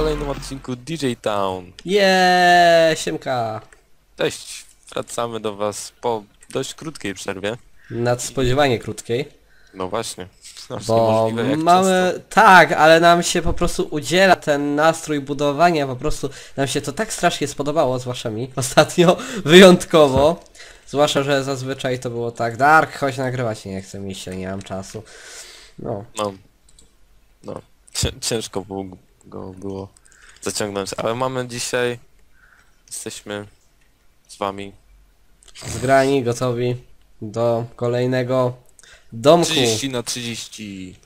kolejnym odcinku DJ Town. Jeee, siemka. Cześć, wracamy do was po dość krótkiej przerwie. Nadspodziewanie krótkiej. No właśnie. Aż Bo niemożliwe, jak mamy... Tak, ale nam się po prostu udziela ten nastrój budowania, po prostu nam się to tak strasznie spodobało, zwłaszcza mi, ostatnio, wyjątkowo. Zwłaszcza, że zazwyczaj to było tak, Dark, chodź nagrywać, nie chcę mi się, nie mam czasu. No, No, no. Cię- Ciężko było, go było zaciągnąć, ale mamy dzisiaj... Jesteśmy z wami. zgrani, gotowi do kolejnego domku. 30 na 30. 30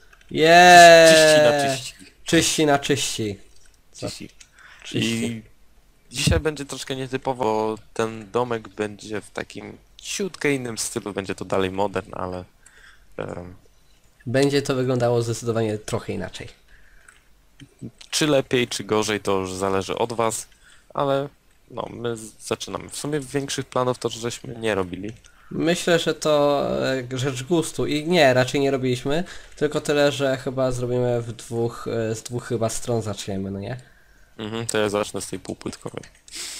na Jeee, 30. czyści na czyści. 30. Czyści. I dzisiaj będzie troszkę nietypowo, bo ten domek będzie w takim ciutkę innym stylu, będzie to dalej modern, ale em, Będzie to wyglądało zdecydowanie trochę inaczej. Czy lepiej, czy gorzej, to już zależy od was, ale no, my zaczynamy. W sumie większych planów to żeśmy nie robili. Myślę, że to e, rzecz gustu i nie, raczej nie robiliśmy, tylko tyle, że chyba zrobimy w dwóch, e, z dwóch chyba stron zaczniemy, no nie? Mhm, to ja zacznę z tej półpłytkowej.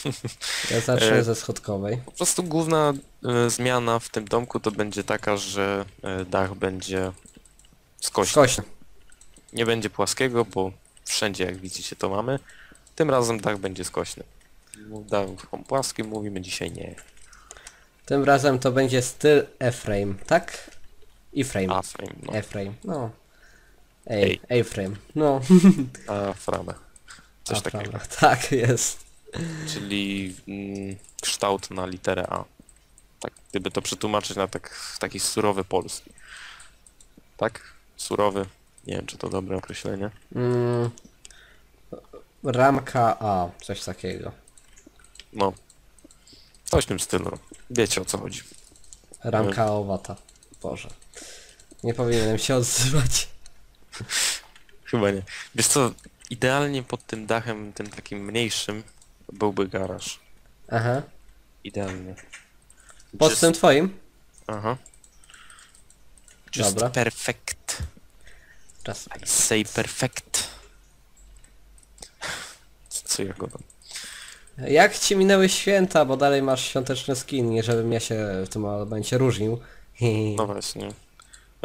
Ja zacznę E, ze schodkowej. Po prostu główna e, zmiana w tym domku to będzie taka, że e, dach będzie skośny. Skośno. Nie będzie płaskiego, bo wszędzie jak widzicie to mamy. Tym razem dach będzie skośny. Dach płaski mówimy dzisiaj nie. Tym razem to będzie styl E-frame, tak? E-frame. A-frame, no. E-frame, no. Ej. A-frame, no. A-frame. Coś A, takiego. Tak, jest. Czyli mm, kształt na literę A. Tak, gdyby to przetłumaczyć na tak, taki surowy polski. Tak? Surowy. Nie wiem, czy to dobre określenie. Mm, ramka A, coś takiego. No. Coś w tym stylu. Wiecie o co chodzi. Ramka owata. Boże. Nie powinienem się odzywać. Chyba nie. Wiesz co, idealnie pod tym dachem, tym takim mniejszym, byłby garaż. Aha. Idealnie. Pod Just- tym twoim? Aha. Just Dobra. perfect. I say perfect. Co ja go tam? Jak ci minęły święta, bo dalej masz świąteczny skin, nie żebym ja się w tym momencie różnił. No właśnie.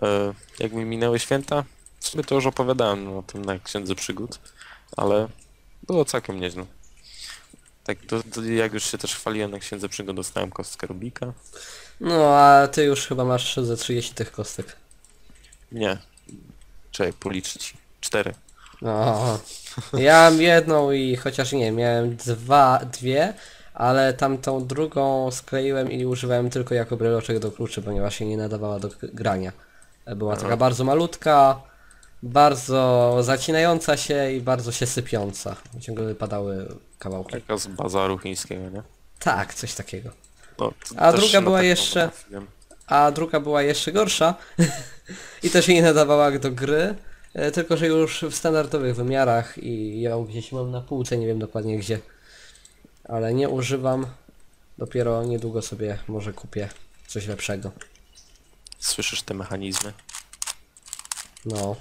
E, jak mi minęły święta, w sumie to już opowiadałem o tym na Księdze Przygód, ale było całkiem nieźle. Tak, to, to jak już się też chwaliłem na Księdze Przygód, dostałem kostkę Rubika. No a ty już chyba masz ze 30 tych kostek. Nie. Czekaj, policzę ci. Cztery. No. Ja mam jedną i chociaż nie, miałem dwa, dwie, ale tamtą drugą skleiłem i używałem tylko jako breloczek do kluczy, ponieważ się nie nadawała do grania. Była taka bardzo malutka, bardzo zacinająca się i bardzo się sypiąca. Ciągle wypadały kawałki. Taka z bazaru chińskiego, nie? Tak, coś takiego. No, to A też druga na była taką jeszcze- trafiłem. A druga była jeszcze gorsza i też się nie nadawała do gry, e, tylko że już w standardowych wymiarach i ją gdzieś mam na półce, nie wiem dokładnie gdzie. Ale nie używam. Dopiero niedługo sobie może kupię coś lepszego. Słyszysz te mechanizmy? No,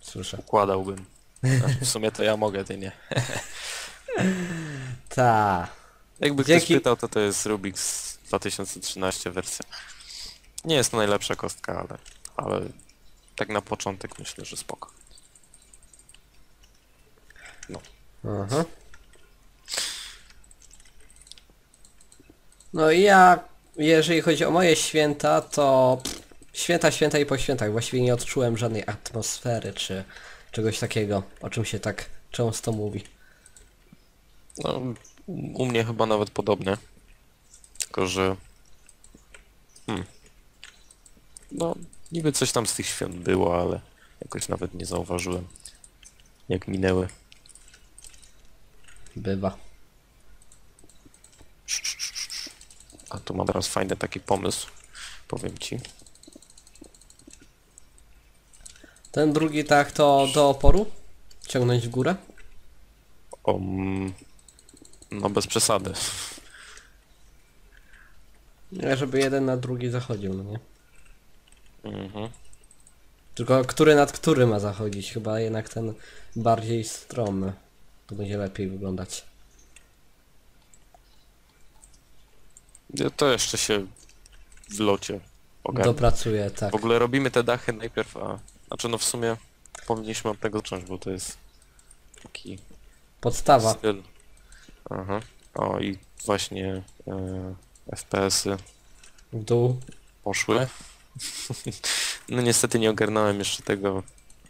słyszę. Układałbym. Znaczy, w sumie to ja mogę, ty nie. Ta. Jakby Dzięki. ktoś pytał, to to jest Rubik's 2013 wersja. Nie jest to najlepsza kostka, ale, ale tak na początek myślę, że spoko. Aha. No i ja, jeżeli chodzi o moje święta, to święta, święta i po świętach. Właściwie nie odczułem żadnej atmosfery czy czegoś takiego, o czym się tak często mówi. No, u mnie chyba nawet podobnie. Tylko, że... Hmm. No, niby coś tam z tych świąt było, ale jakoś nawet nie zauważyłem, jak minęły. Bywa. A tu mam teraz fajny taki pomysł, powiem ci. Ten drugi tak to do oporu? Ciągnąć w górę? O, mm, no bez przesady. Nie, żeby jeden na drugi zachodził, no nie? Mhm. Tylko który nad który ma zachodzić? Chyba jednak ten bardziej stromy. To będzie lepiej wyglądać. Ja To jeszcze się w locie ogarnie. Dopracuję, tak. W ogóle robimy te dachy najpierw, a... Znaczy no w sumie powinniśmy od tego zacząć, bo to jest taki Podstawa. styl. Aha. O i właśnie e, FPS-y W dół. poszły. No niestety nie ogarnąłem jeszcze tego,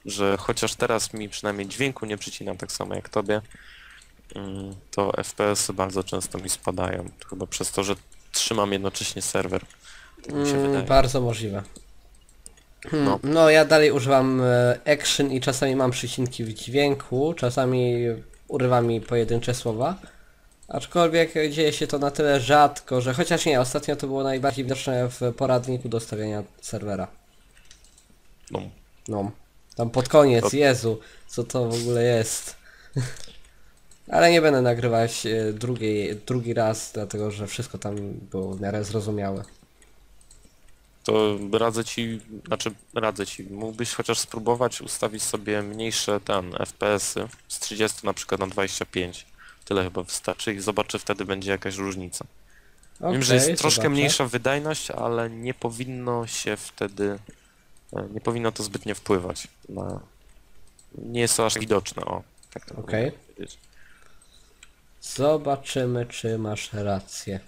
że chociaż teraz mi przynajmniej dźwięku nie przycina tak samo jak tobie, mm, to FPS-y bardzo często mi spadają. Chyba przez to, że trzymam jednocześnie serwer. Tak mi się Mm, wydaje. bardzo możliwe. Hmm, No. no. ja dalej używam e, action i czasami mam przycinki w dźwięku, czasami urywa mi pojedyncze słowa. Aczkolwiek dzieje się to na tyle rzadko, że chociaż nie, ostatnio to było najbardziej widoczne w poradniku do ustawienia serwera. No. No. Tam pod koniec, To- Jezu, co to w ogóle jest. Ale nie będę nagrywać e, drugiej, drugi raz, dlatego że wszystko tam było w miarę zrozumiałe. To radzę ci, znaczy radzę ci, mógłbyś chociaż spróbować ustawić sobie mniejsze ten FPS-y z 30 na przykład na 25. Tyle chyba wystarczy i zobacz, czy wtedy będzie jakaś różnica. Wiem, że jest troszkę zobaczę. mniejsza wydajność, ale nie powinno się wtedy, e, nie powinno to zbytnio wpływać na... Nie jest to aż widoczne, o. Tak to Okej. powiedzieć. Zobaczymy, czy masz rację.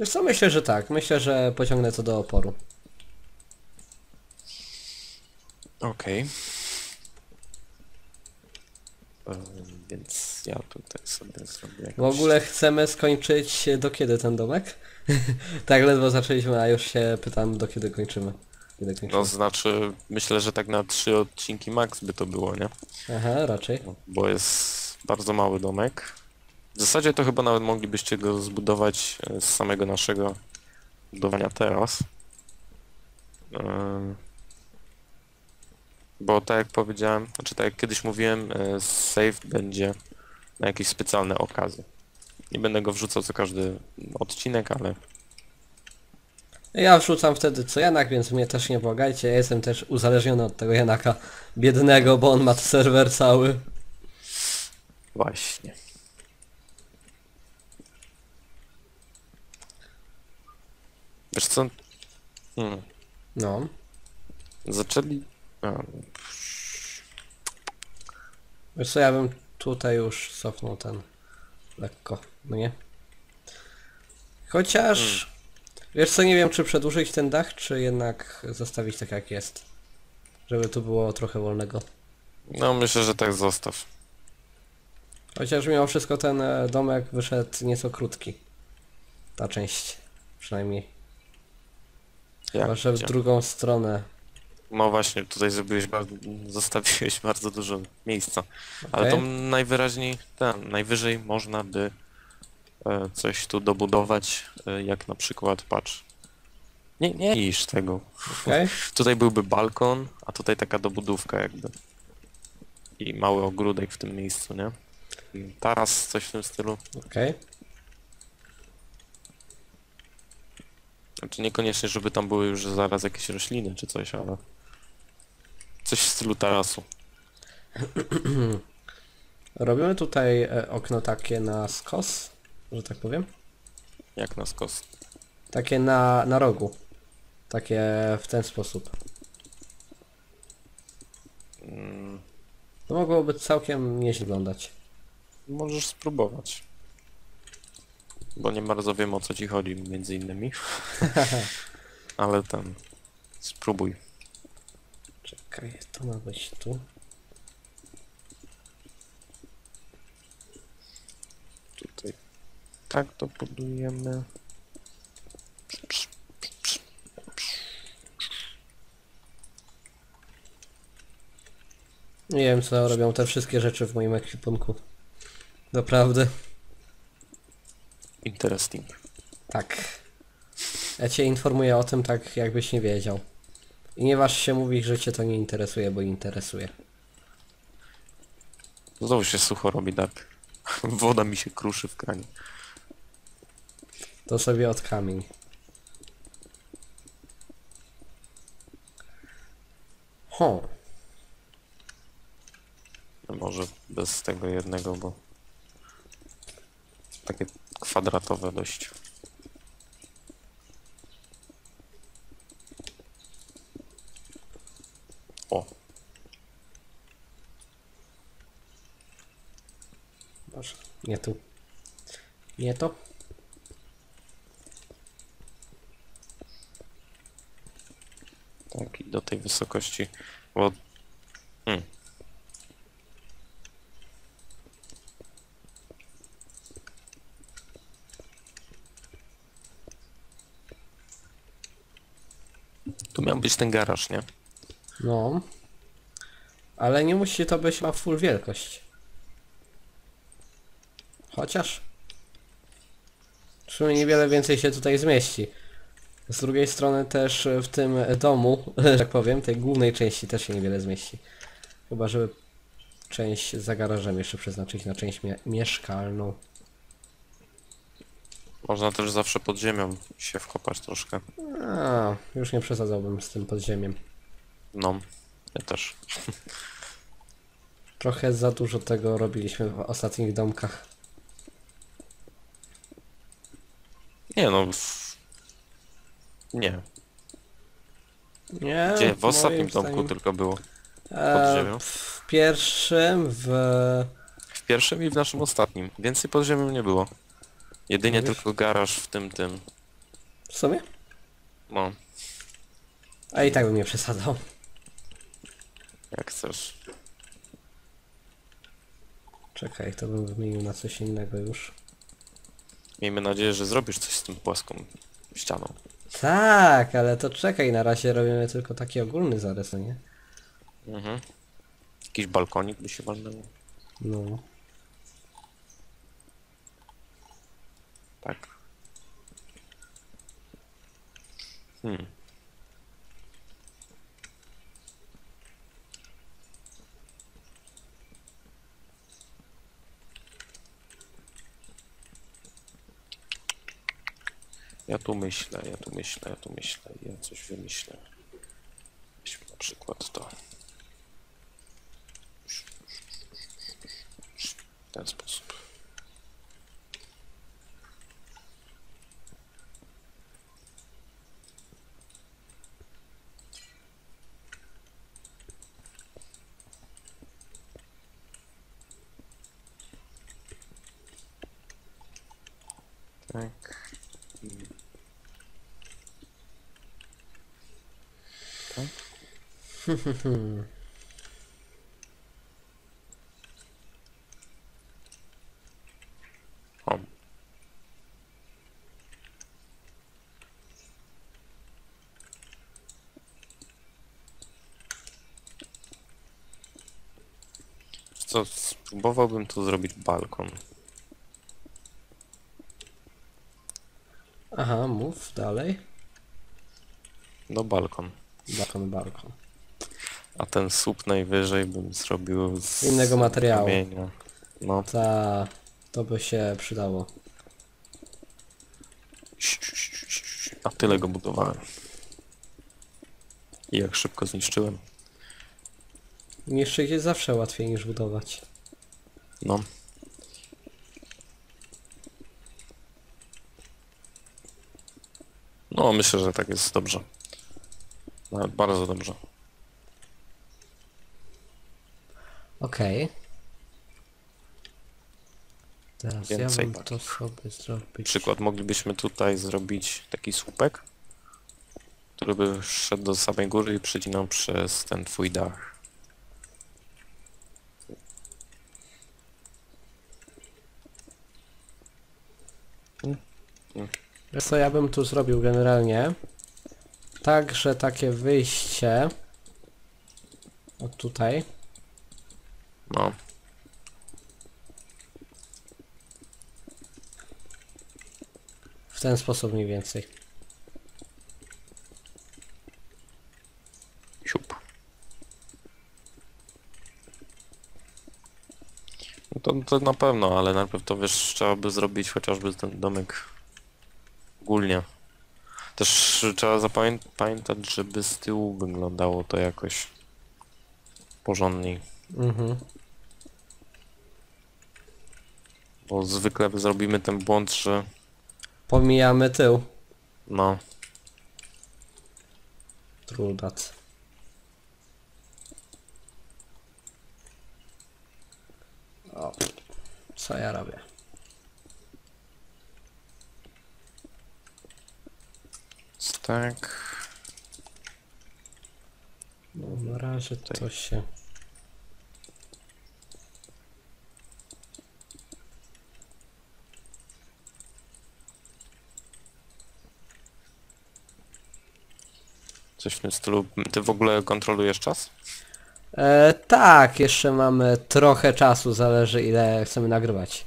Wiesz co, myślę, że tak. Myślę, że pociągnę to do oporu. Okej. E, Więc ja tutaj sobie zrobię jakąś... W ogóle chcemy skończyć do kiedy ten domek? tak ledwo zaczęliśmy, a już się pytam do kiedy kończymy. Kiedy kończymy. No znaczy, myślę, że tak na trzy odcinki max by to było, nie? Aha, raczej. No, Bo jest bardzo mały domek. W zasadzie to chyba nawet moglibyście go zbudować e, z samego naszego budowania teraz. Em, Bo tak jak powiedziałem, znaczy tak jak kiedyś mówiłem, e, save będzie na jakieś specjalne okazje. Nie będę go wrzucał co każdy odcinek, ale Ja wrzucam wtedy co Janak, więc mnie też nie błagajcie. Ja jestem też uzależniony od tego Janaka biednego, bo on ma serwer cały. właśnie. Wiesz co? Hmm. No. Zaczęli... A, Wiesz co, ja bym tutaj już cofnął ten lekko, no nie? Chociaż... Wiesz co, nie wiem czy przedłużyć ten dach, czy jednak zostawić tak jak jest. Żeby tu było trochę wolnego. no myślę, że tak zostaw. Chociaż mimo wszystko ten e, domek wyszedł nieco krótki. Ta część. Przynajmniej. Jak Chyba, że w drugą stronę. No właśnie, tutaj zrobiłeś bardzo, zostawiłeś bardzo dużo miejsca. Ale to Okej. najwyraźniej, ten, najwyżej można by e, coś tu dobudować, e, jak na przykład, patrz. Nie, nie iż tego. Okej. Tutaj byłby balkon, a tutaj taka dobudówka jakby. I mały ogródek w tym miejscu, nie? Taras, coś w tym stylu. Okej. Znaczy niekoniecznie, żeby tam były już zaraz jakieś rośliny czy coś, ale... Coś w stylu tarasu. Robimy tutaj e, okno takie na skos, że tak powiem. Jak na skos. Takie na, na rogu. Takie w ten sposób. Mm, To mogłoby całkiem nieźle wyglądać. możesz spróbować. Bo nie bardzo wiem o co ci chodzi między innymi. ale tam... Spróbuj. Czekaj, to ma być tu. Tutaj. Tak to budujemy. Nie wiem co robią te wszystkie rzeczy w moim ekwipunku. Naprawdę. Interesting. Tak. Ja cię informuję o tym tak jakbyś nie wiedział. I nie waż się mówić, że cię to nie interesuje, bo interesuje. Znowu się sucho robi, Dark. Woda mi się kruszy w kranie. To sobie od kamień. Ho. Dobra. może bez tego jednego, bo takie kwadratowe dość. O, Boże, nie tu. Nie to? tak i do tej wysokości, bo hmm. Tu miał być ten garaż, nie? No. Ale nie musi to być ma full wielkość. Chociaż. Przynajmniej niewiele więcej się tutaj zmieści. Z drugiej strony też w tym domu, że tak powiem, tej głównej części też się niewiele zmieści. Chyba, żeby część za garażem jeszcze przeznaczyć na część mie mieszkalną. Można też zawsze pod ziemią się wkopać troszkę. A, już nie przesadzałbym z tym podziemiem. No, ja też. Trochę za dużo tego robiliśmy w ostatnich domkach. Nie no. Nie. Nie, Gdzie? W ostatnim moim domku zdaniem- tylko było. E, ziemią? w pierwszym, w... W pierwszym i w naszym ostatnim. Więcej pod ziemią nie było. Jedynie Mówisz? tylko garaż w tym tym. w sumie? No, A i tak bym nie przesadzał. jak chcesz. Czekaj, to bym wymienił na coś innego już. Miejmy nadzieję, że zrobisz coś z tym płaską ścianą. Tak, ale to czekaj, na razie robimy tylko taki ogólny zarys, no nie? Mhm. Jakiś balkonik by się walnęło. No. Tak. Hmm. Ja tu myślę, ja tu myślę, ja tu myślę, ja coś wymyślę. Weźmy na przykład to. W ten sposób. Tak. I Tak. O. Co, spróbowałbym tu zrobić balkon. Aha, mów dalej. No balkon. Balkon, balkon. A ten słup najwyżej bym zrobił z Innego materiału. kamienia. No. Ta, to by się przydało. A tyle go budowałem. I jak szybko zniszczyłem. Niszczyć jest zawsze łatwiej niż budować. No. No, myślę, że tak jest dobrze. Nawet bardzo dobrze. Okej. Teraz ja Więcej bym to sobie zrobić. Przykład, moglibyśmy tutaj zrobić taki słupek, który by szedł do samej góry i przecinał przez ten twój dach. Wiesz Co ja bym tu zrobił generalnie? Tak, że takie wyjście od tutaj No. w ten sposób mniej więcej. Siup. No to, to na pewno, ale najpierw to wiesz, trzeba by zrobić chociażby ten domek ogólnie. Też trzeba zapamię- pamiętać, żeby z tyłu wyglądało to jakoś porządniej. Mhm. Bo zwykle zrobimy ten błąd, że Pomijamy tył. no, Trudat. O, co ja robię? tak. No, na razie to się... Coś w tym stylu. Ty w ogóle kontrolujesz czas? E, tak, jeszcze mamy trochę czasu, zależy ile chcemy nagrywać.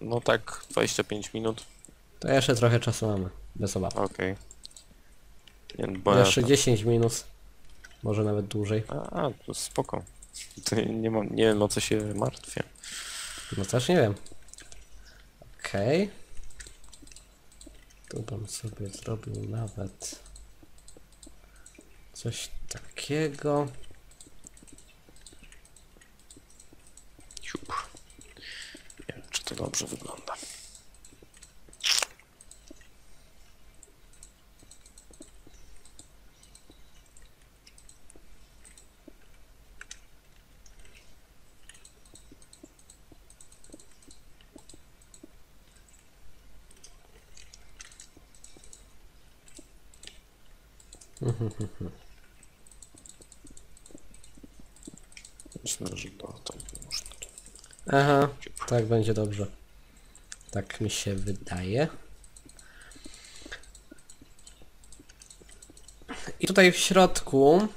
No tak, 25 minut. To jeszcze trochę czasu mamy, bez obaw. Okej. Bo Jeszcze ja 10 minut, może nawet dłużej. A, to spoko. To nie, mam, nie wiem o co się martwię. No też nie wiem. Okej. Tu bym sobie zrobił nawet coś takiego. Siup. Nie wiem, czy to dobrze wygląda. Myślę, że to, można. Aha, tak będzie dobrze. Tak mi się wydaje. I tutaj w środku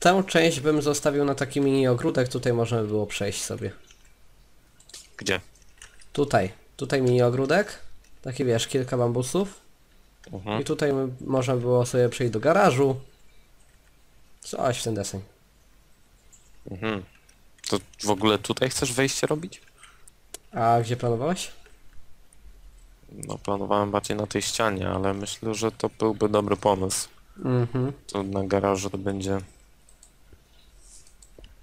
tę część bym zostawił na taki mini ogródek, tutaj można by było przejść sobie. Gdzie? Tutaj, tutaj mini ogródek, taki wiesz, kilka bambusów. Mhm. I tutaj można było sobie przejść do garażu. Coś w ten deseń. Mhm. To w ogóle tutaj chcesz wejście robić? A gdzie planowałeś? No planowałem bardziej na tej ścianie, ale myślę, że to byłby dobry pomysł. Mhm. To na garażu to będzie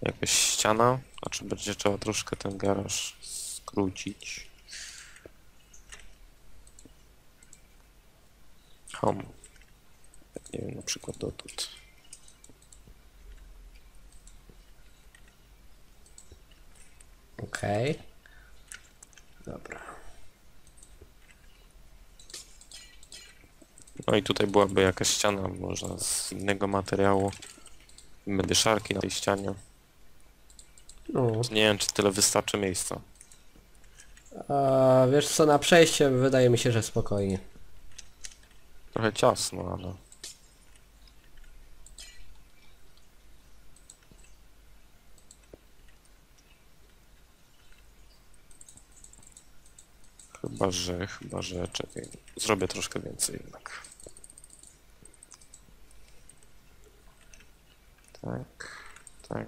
jakaś ściana, a czy będzie trzeba troszkę ten garaż skrócić. Hom. Tak nie wiem, na przykład dotąd. Okej. Dobra. No i tutaj byłaby jakaś ściana, można z innego materiału. Będzie szarki na tej ścianie. No. Nie wiem, czy tyle wystarczy miejsca. A, wiesz co, na przejście wydaje mi się, że spokojnie. Trochę ciasno, ale... Chyba, że, chyba, że, czekaj, zrobię troszkę więcej jednak. Tak, tak.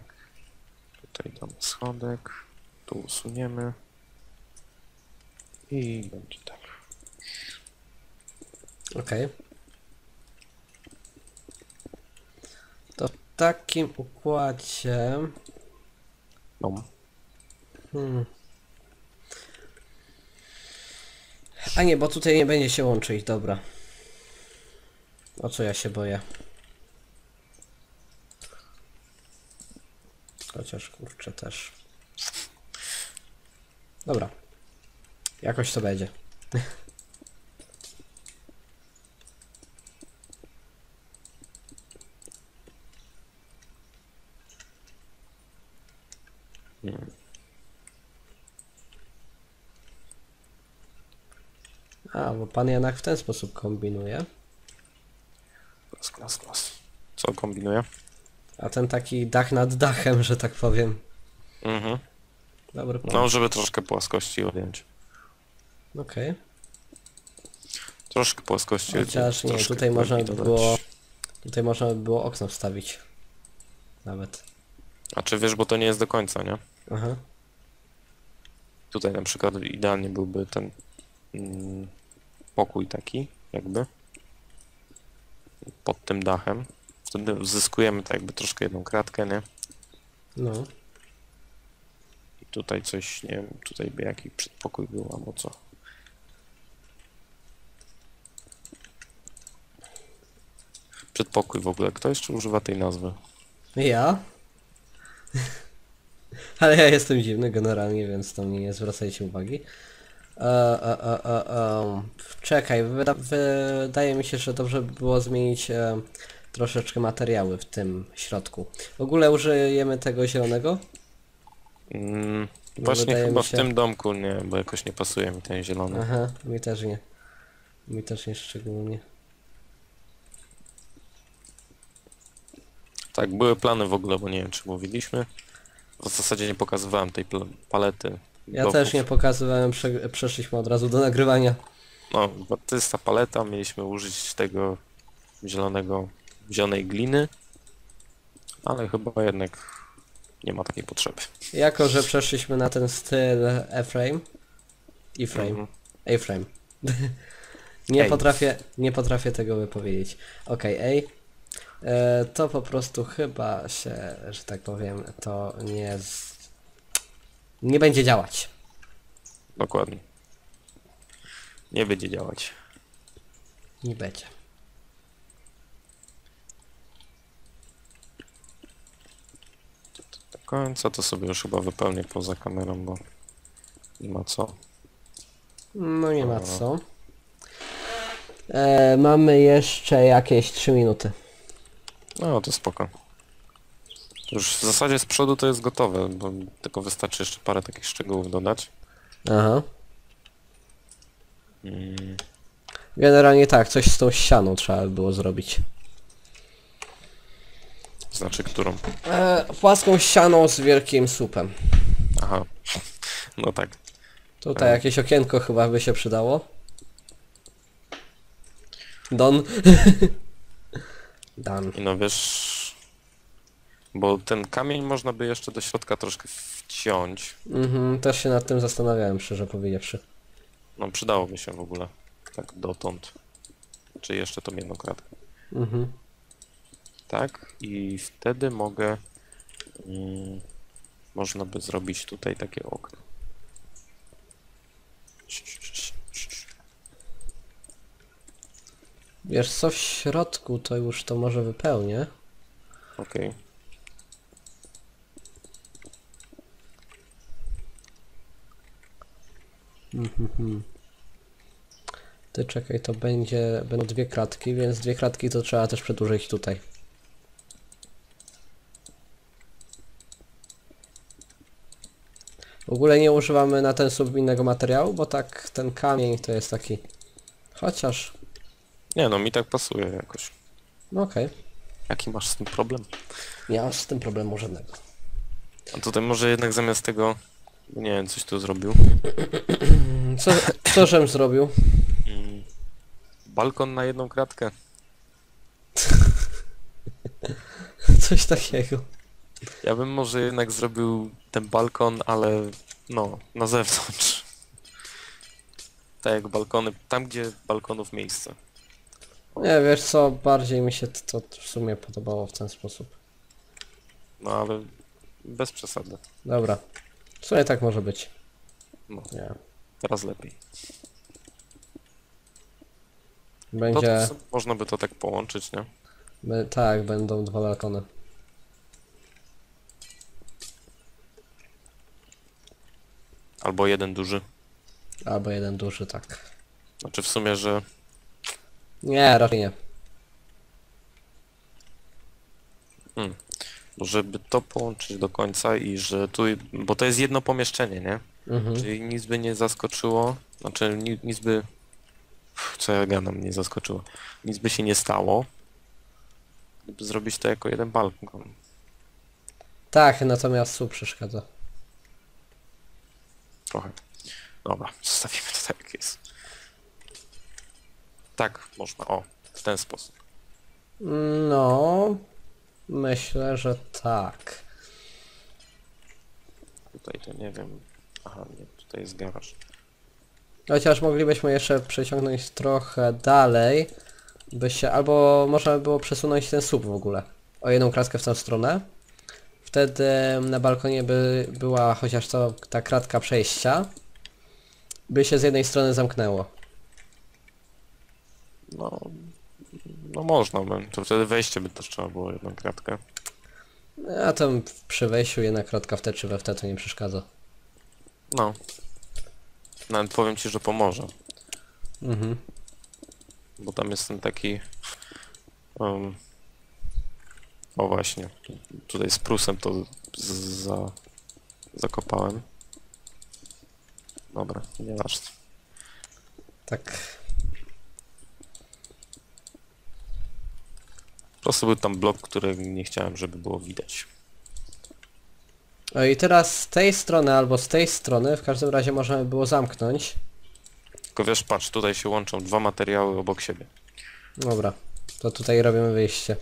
Tutaj damy schodek, tu usuniemy. I będzie tak. Okej. To w takim układzie... Hmm. A nie, bo tutaj nie będzie się łączyć, dobra. O co ja się boję? Chociaż kurczę też. Dobra. Jakoś to będzie. A, bo pan jednak w ten sposób kombinuje. Klas, klas, klas. Co kombinuję? A ten taki dach nad dachem, że tak powiem. Mhm. Dobry plan. No, żeby troszkę płaskości odjąć. Okej. Troszkę płaskości Chociaż nie, troszkę tutaj można by głębi było... Tutaj można by było okno wstawić. Nawet. A czy wiesz, bo to nie jest do końca, nie? Aha. Tutaj na przykład idealnie byłby ten mm, pokój taki, jakby. Pod tym dachem. Wtedy uzyskujemy tak jakby troszkę jedną kratkę, nie? No. I tutaj coś, nie wiem, tutaj by jakiś przedpokój był albo co. Przedpokój w ogóle, kto jeszcze używa tej nazwy? Ja? Ale ja jestem dziwny generalnie, więc to nie zwracajcie uwagi. E, e, e, e, e, czekaj, wyda wydaje mi się, że dobrze by było zmienić e, troszeczkę materiały w tym środku. W ogóle użyjemy tego zielonego? Mm, właśnie wydaje chyba mi w się- tym domku nie, bo jakoś nie pasuje mi ten zielony. Aha, mi też nie. Mi też nie szczególnie. Tak, były plany w ogóle, bo nie wiem czy mówiliśmy. W zasadzie nie pokazywałem tej pl- palety. Ja też nie pokazywałem, prze przeszliśmy od razu do nagrywania. No, bo to jest ta paleta, mieliśmy użyć tego zielonego, zielonej gliny, ale chyba jednak nie ma takiej potrzeby. Jako, że przeszliśmy na ten styl E-frame. E-frame. Mhm. A-frame. nie Ej. potrafię, nie potrafię tego wypowiedzieć. Okej, A. E, to po prostu chyba się, że tak powiem, to nie z... nie będzie działać. Dokładnie. Nie będzie działać. Nie będzie. Do końca to sobie już chyba wypełnię poza kamerą, bo nie ma co. No nie ma co. E, mamy jeszcze jakieś 3 minuty. No to spoko. Już w zasadzie z przodu to jest gotowe, bo tylko wystarczy jeszcze parę takich szczegółów dodać. Aha. Mm, Generalnie tak, coś z tą ścianą trzeba by było zrobić. znaczy którą? E, płaską ścianą z wielkim słupem. Aha. No tak. Tutaj jakieś okienko chyba by się przydało. Don. Dan. I no wiesz... Bo ten kamień można by jeszcze do środka troszkę wciąć. Mhm, też się nad tym zastanawiałem, szczerze powiedziawszy. No przydałoby się w ogóle. Tak dotąd. Czy jeszcze tą jedną kratkę. Mhm. Tak, i wtedy mogę... Mm, można by zrobić tutaj takie okno. Wiesz co, w środku to już to może wypełnię. Okej. Mhm. Ty czekaj, to będzie, będą dwie kratki, więc dwie kratki to trzeba też przedłużyć tutaj. W ogóle nie używamy na ten sub innego materiału, bo tak ten kamień to jest taki... Chociaż... Nie no, mi tak pasuje jakoś. No okej. Jaki masz z tym problem? Nie mam z tym problemu żadnego. A tutaj może jednak zamiast tego... Nie wiem, coś tu zrobił. Co, co żem zrobił? Balkon na jedną kratkę. Coś takiego. Ja bym może jednak zrobił ten balkon, ale no, na zewnątrz. Tak jak balkony, tam gdzie balkonów miejsce. Nie, wiesz co, bardziej mi się to to w sumie podobało w ten sposób. No ale bez przesady. Dobra. W sumie tak może być. No, Nie. Teraz lepiej. Będzie... to można by to tak połączyć, nie? Be, tak, będą dwa balkony. Albo jeden duży. Albo jeden duży, tak. Znaczy w sumie, że Nie, raczej nie. żeby to połączyć do końca i że tu, bo to jest jedno pomieszczenie, nie? Mhm. Czyli nic by nie zaskoczyło, znaczy ni- nic by, co ja gadam, nie zaskoczyło, nic by się nie stało, gdyby zrobić to jako jeden balkon. Tak, natomiast słup przeszkadza. Trochę. Dobra, zostawimy to tak jak jest. Tak, można, o, w ten sposób. No... Myślę, że tak. Tutaj to nie wiem, aha, nie, tutaj jest garaż. Chociaż moglibyśmy jeszcze przeciągnąć trochę dalej, by się, albo można by było przesunąć ten słup w ogóle. O jedną kratkę w tę stronę. wtedy na balkonie by była chociaż to ta kratka przejścia, by się z jednej strony zamknęło. No, no można, by. to wtedy wejście by też trzeba było jedną kratkę. A tam przy wejściu jedna kratka w te czy we w te to nie przeszkadza. No. Nawet powiem ci, że pomoże, Mhm. bo tam jest ten taki... Um, o właśnie, tutaj z prusem to za, zakopałem. Dobra, nieważne. Tak. Po prostu był tam blok, który nie chciałem, żeby było widać. O i teraz z tej strony albo z tej strony w każdym razie można by było zamknąć. Tylko wiesz, patrz, tutaj się łączą dwa materiały obok siebie. Dobra. To tutaj robimy wyjście.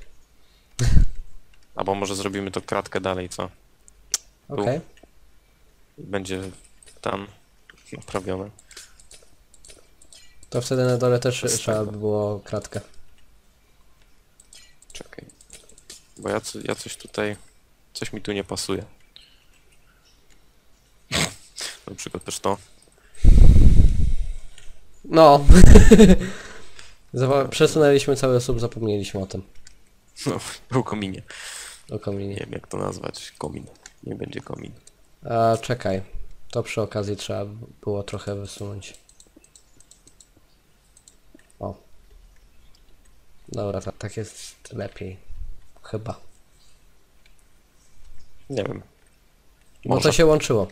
Albo może zrobimy to kratkę dalej, co? Okej. I będzie tam naprawione. To wtedy na dole też Bez trzeba tego. by było kratkę. Czekaj. Bo ja, co, ja coś tutaj... Coś mi tu nie pasuje. Na przykład też to. No. Przesunęliśmy cały sub, zapomnieliśmy o tym. No, był kominie. O Nie kominie. wiem jak to nazwać. Komin. Nie będzie komin. A czekaj. To przy okazji trzeba było trochę wysunąć. O. Dobra, ta, tak jest lepiej. Chyba. Nie wiem. Bo Może. to się łączyło.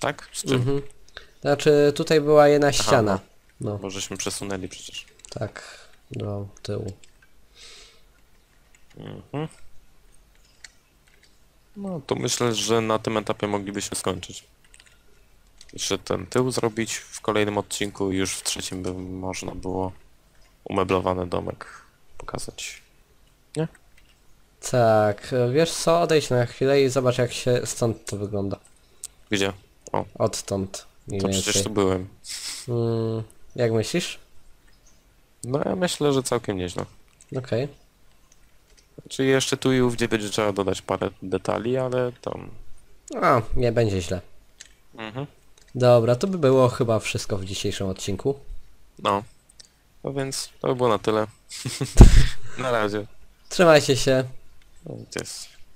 Tak? Z czym? Mhm. Znaczy tutaj była jedna ściana. No, Bo żeśmy przesunęli przecież. tak. Do tyłu. Mhm. No to myślę, że na tym etapie moglibyśmy skończyć. Jeszcze ten tył zrobić w kolejnym odcinku i już w trzecim by można było umeblowany domek pokazać. Tak, e, wiesz co, odejdź na chwilę i zobacz jak się stąd to wygląda. Gdzie? Odtąd mniej To więcej. przecież tu byłem. Mm, jak myślisz? No ja myślę, że całkiem nieźle. Okej. Czyli jeszcze tu i ówdzie będzie trzeba dodać parę detali, ale tam... A, nie będzie źle. Mhm. Dobra, to by było chyba wszystko w dzisiejszym odcinku. No. No więc to by było na tyle. na razie. Trzymajcie się. Jest.